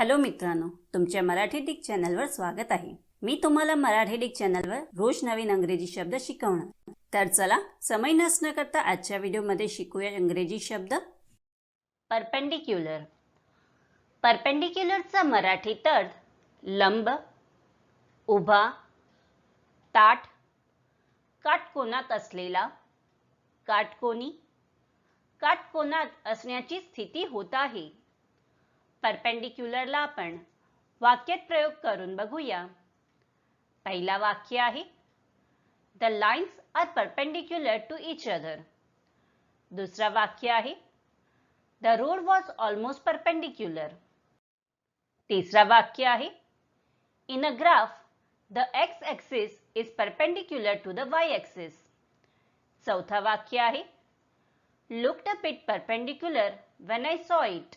Hello मित्रांनो तुमच्या Marathi Dick चॅनलवर स्वागत आहे. मी तुम्हाला मराठी डिक चॅनलवर रोज नवीन अंग्रेजी शब्द शिकवणार. तर चला समय नसणं करता आजच्या व्हिडिओमध्ये शिकूया इंग्रजी शब्द. परपेंडिक्युलर परपेंडिक्युलरचा मराठी अर्थ लंब उभा ताट काटकोनात असलेला काटकोनी काटकोनात असण्याची स्थिती होत आहे. परपेंडिक्युलरला आपण प्रयोग करून बघूया. पहिला वाक्य आहे the lines are perpendicular to each other दुसरा वाक्य आहे the road was almost perpendicular तिसरा वाक्य आहे in a graph the x axis is perpendicular to the y axis चौथा वाक्य आहे looked a bit perpendicular when I saw it